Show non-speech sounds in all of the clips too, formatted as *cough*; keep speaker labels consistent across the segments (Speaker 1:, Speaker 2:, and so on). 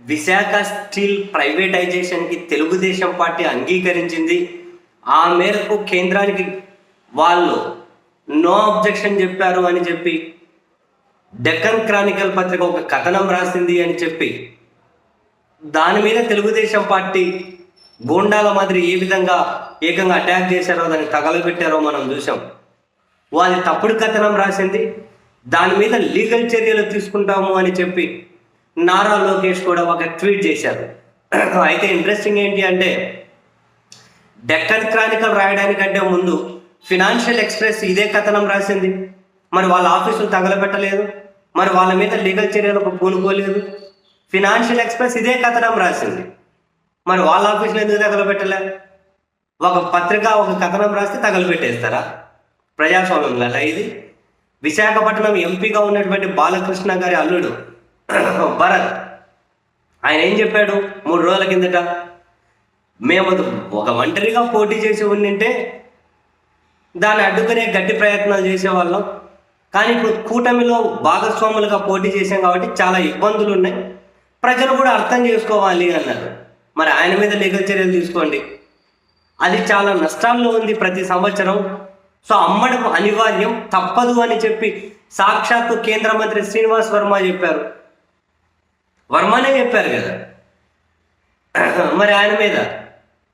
Speaker 1: Visakha steel ప్రైవేటైజేషన్కి Telugu Desam party అంగీకరించింది. ఆ మేరకు కేంద్రానికి వాళ్ళు నో అబ్జెక్షన్ చెప్పారు అని చెప్పి డెక్కన్ క్రానికల్ పత్రిక ఒక కథనం రాసింది అని చెప్పి దాని మీద తెలుగుదేశం పార్టీ గోండాల మాదిరి ఏ విధంగా ఏకంగా అటాక్ చేశారో దాన్ని తగలబెట్టారో మనం చూసాం వాళ్ళు తప్పుడు కథనం రాసింది. దాని మీద లీగల్ చర్యలు తీసుకుంటాము అని చెప్పి నారా లోకేష్ కూడా ఒక ట్వీట్ చేశారు. అయితే ఇంట్రెస్టింగ్ ఏంటి అంటే డెక్కన్ క్రానికల్ రాయడానికంటే ముందు ఫినాన్షియల్ ఎక్స్ప్రెస్ ఇదే కథనం రాసింది. మరి వాళ్ళ ఆఫీసులు తగలబెట్టలేదు. మరి వాళ్ళ మీద లీగల్ చర్యలకు పూనుకోలేదు. ఫినాన్షియల్ ఎక్స్ప్రెస్ ఇదే కథనం రాసింది. మరి వాళ్ళ ఆఫీసులు ఎందుకు తగలబెట్టలే? ఒక పత్రిక ఒక కథనం రాస్తే తగలబెట్టేస్తారా? ప్రజాస్వామ్యం కదా ఇది? విశాఖపట్నం ఎంపీగా ఉన్నటువంటి బాలకృష్ణ గారి అల్లుడు *clears throat* భరత్ ఆయన ఏం చెప్పాడు? మూడు రోజుల కిందట మేము ఒక ఒంటరిగా పోటీ చేసి ఉండింటే దాన్ని అడ్డుకునే గట్టి ప్రయత్నాలు చేసేవాళ్ళం. కానీ ఇప్పుడు కూటమిలో భాగస్వాములుగా పోటీ చేసాం కాబట్టి చాలా ఇబ్బందులు ఉన్నాయి. ప్రజలు కూడా అర్థం చేసుకోవాలి అన్నారు. మరి ఆయన మీద లీగల్ చర్యలు తీసుకోండి. అది చాలా నష్టాల్లో ఉంది ప్రతి సంవత్సరం. సో అమ్మడం అనివార్యం. తప్పదు అని చెప్పి సాక్షాత్తు కేంద్ర మంత్రి శ్రీనివాస్ వర్మ చెప్పారు. వర్మనే చెప్పారు కదా. మరి ఆయన మీద?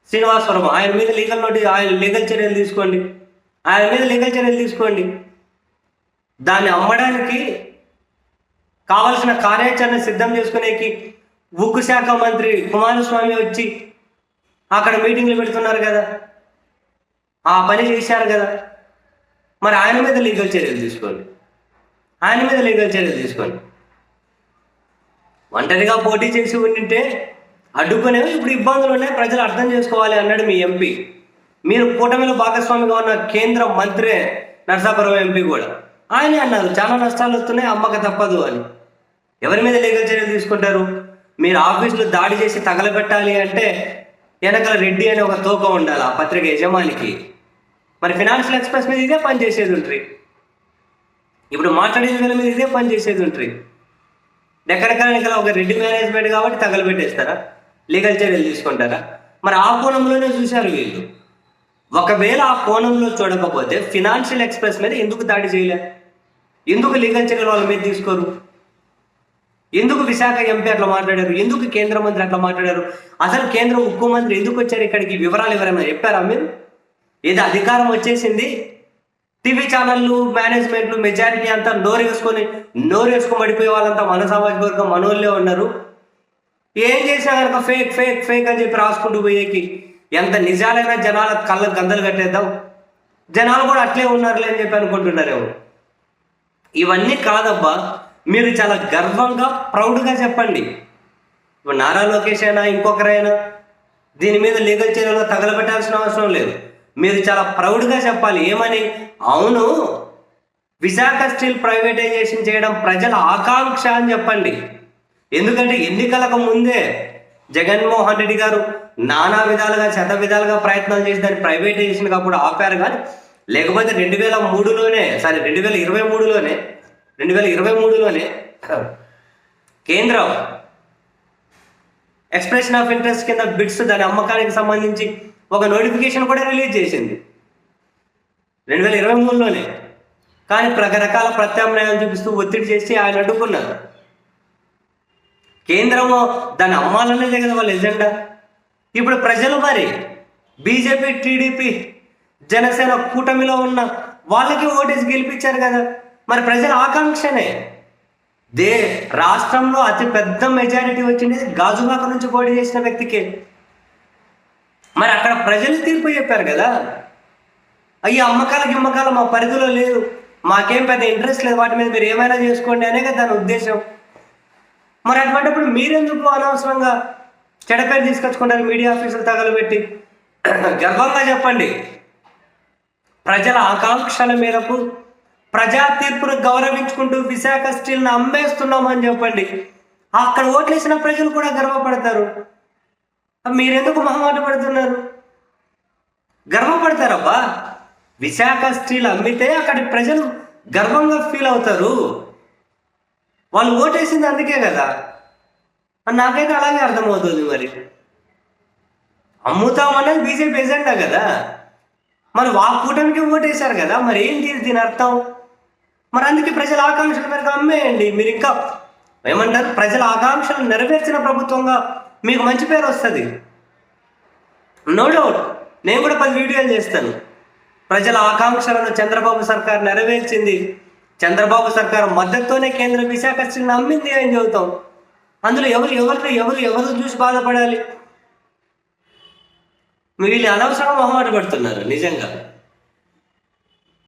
Speaker 1: శ్రీనివాస్ వర్మ ఆయన మీద లీగల్ నోటీస్ ఆయన లీగల్ చర్యలు తీసుకోండి. ఆయన మీద లీగల్ చర్యలు తీసుకోండి. దాన్ని అమ్మడానికి కావలసిన కార్యాచరణ సిద్ధం చేసుకునేకి ఉక్కు శాఖ మంత్రి కుమారస్వామి వచ్చి అక్కడ మీటింగ్లు పెడుతున్నారు కదా. ఆ పని చేశారు కదా. మరి ఆయన మీద లీగల్ చర్యలు తీసుకోండి. ఆయన మీద లీగల్ చర్యలు తీసుకోండి. ఒంటరిగా పోటీ చేసి ఉండింటే అడ్డుకునేవి ఇప్పుడు ఇబ్బందులు ఉన్నాయి. ప్రజలు అర్థం చేసుకోవాలి అన్నాడు మీ ఎంపీ. మీరు కూటమిలో భాగస్వామిగా ఉన్న కేంద్ర మంత్రి నరసాపురం ఎంపీ కూడా. ఆయనే అన్నారు చాలా నష్టాలు వస్తున్నాయి అమ్మక తప్పదు అని. ఎవరి మీద లీగల్ చర్యలు తీసుకుంటారు? మీరు ఆఫీసులు దాడి చేసి తగలబెట్టాలి అంటే వెనకాల రెడ్డి అనే ఒక తోక ఉండాలి ఆ పత్రిక యజమానికి. మరి ఫినాన్షియల్ ఎక్స్ప్రెస్ మీద ఇదే పని చేసేది ఉంటుంది ఇప్పుడు మాట్లాడేది మీద ఇదే పని చేసేది ఉంటుంది ఎక్కడికైనా ఒక రెడ్డి మేనేజ్మెంట్ కాబట్టి తగలబెట్టేస్తారా లీగల్ చర్యలు తీసుకుంటారా మరి ఆ కోణంలోనే చూశారు వీళ్ళు ఒకవేళ ఆ కోణంలో చూడకపోతే ఫినాన్షియల్ ఎక్స్ప్రెస్ మీద ఎందుకు దాడి చేయలే ఎందుకు లీగల్ చర్యలు వాళ్ళ మీద తీసుకోరు ఎందుకు విశాఖ ఎంపీ అట్లా మాట్లాడారు ఎందుకు కేంద్ర మంత్రి అట్లా మాట్లాడారు అసలు కేంద్ర ఉక్కు మంత్రి ఎందుకు వచ్చారు ఇక్కడికి వివరాలు ఎవరైనా చెప్పారా మీరు ఏదో అధికారం వచ్చేసింది టీవీ ఛానళ్ళు మేనేజ్మెంట్లు మెజారిటీ అంతా నోరు వేసుకొని నోరు వేసుకొని పడిపోయే వాళ్ళంతా మన సామాజిక వర్గం మనోళ్ళే ఉన్నారు. ఏం చేసినా కనుక ఫేక్ ఫేక్ ఫేక్ అని చెప్పి రాసుకుంటూ పోయేకి ఎంత నిజాలైనా జనాల కళ్ళకు గందలు కట్టేద్దాం. జనాలు కూడా అట్లే ఉన్నారులే అని చెప్పి అనుకుంటున్నారేమో. ఇవన్నీ కాదబ్బా మీరు చాలా గర్వంగా ప్రౌడ్గా చెప్పండి. ఇప్పుడు నారా లోకేష్ అయినా ఇంకొకరైనా దీని మీద లీగల్ చర్యలు తగలబెట్టాల్సిన అవసరం లేదు. మీరు చాలా ప్రౌడ్గా చెప్పాలి. ఏమని? అవును. విశాఖ స్టీల్ ప్రైవేటైజేషన్ చేయడం ప్రజల ఆకాంక్ష అని చెప్పండి. ఎందుకంటే ఎన్నికలకు ముందే జగన్మోహన్ రెడ్డి గారు నానా విధాలుగా శత విధాలుగా ప్రయత్నాలు చేసి దాన్ని ప్రైవేటైజేషన్ అప్పుడు ఆపారు కానీ లేకపోతే రెండు వేల మూడులోనే సారీ రెండు వేల ఇరవై మూడులోనే రెండు వేల ఇరవై మూడులోనే కేంద్రం ఎక్స్ప్రెషన్ ఆఫ్ ఇంట్రెస్ట్ కింద బిట్స్ దాని అమ్మకానికి సంబంధించి ఒక నోటిఫికేషన్ కూడా రిలీజ్ చేసింది. రెండు వేల ఇరవై మూడులోనే. కానీ రకరకాల ప్రత్యామ్నాయాలు చూపిస్తూ ఒత్తిడి చేసి ఆయన అడ్డుకున్నారు. కేంద్రము దాన్ని అమ్మాలనేదే కదా వాళ్ళ ఎజెండా. ఇప్పుడు ప్రజలు మరి బీజేపీ టీడీపీ జనసేన కూటమిలో ఉన్న వాళ్ళకి ఓటేసి గెలిపించారు కదా. మరి ప్రజల ఆకాంక్షనే. దే రాష్ట్రంలో అతి పెద్ద మెజారిటీ వచ్చింది గాజువాక నుంచి పోటీ చేసిన వ్యక్తికి. మరి అక్కడ ప్రజలు తీర్పు చెప్పారు కదా. అయ్యి అమ్మకాల గిమ్మకాల మా పరిధిలో లేదు. మాకేం పెద్ద ఇంట్రెస్ట్ లేదు. వాటి మీద మీరు ఏమైనా చేసుకోండి అనే కదా దాని ఉద్దేశం. మరి అటువంటిప్పుడు మీరెందుకు అనవసరంగా చెడపేరు తీసుకొచ్చుకుంటారు? మీడియా ఆఫీసులు తగలబెట్టి. గర్వంగా చెప్పండి. ప్రజల ఆకాంక్షల మేరకు ప్రజా తీర్పును గౌరవించుకుంటూ విశాఖ స్టీల్ని అమ్మేస్తున్నామని చెప్పండి. అక్కడ ఓట్లేసిన ప్రజలు కూడా గర్వపడతారు. మీరెందుకు మొహమాట పడుతున్నారు? గర్వపడతారబ్బా. విశాఖ స్టీల్ అమ్మితే అక్కడి ప్రజలు గర్వంగా ఫీల్ అవుతారు. వాళ్ళు ఓటేసింది అందుకే కదా. అని నాకైతే అలాగే అర్థమవుతుంది మరి. అమ్ముతాం బీజేపీ ఎజెండా కదా. మరి వా కూటమికి ఓటేశారు కదా. మరి ఏంటి దీని అర్థం? మరి అందుకే ప్రజల ఆకాంక్షల మేరకు అమ్మేయండి. మీరు ఇంకా ఏమంటారు? ప్రజల ఆకాంక్షలు నెరవేర్చిన ప్రభుత్వంగా మీకు మంచి పేరు వస్తుంది. నో డౌట్ నేను కూడా పది వీడియోలు చేస్తాను. ప్రజల ఆకాంక్షలను చంద్రబాబు సర్కార్ నెరవేర్చింది. చంద్రబాబు సర్కార్ మద్దతుతోనే కేంద్రం విశాఖ స్టీల్ని నమ్మింది అని చెబుతాం. అందులో ఎవరు ఎవరు ఎవరు ఎవరు చూసి బాధపడాలి? వీళ్ళు అనవసరం మొహమాట పడుతున్నారు నిజంగా.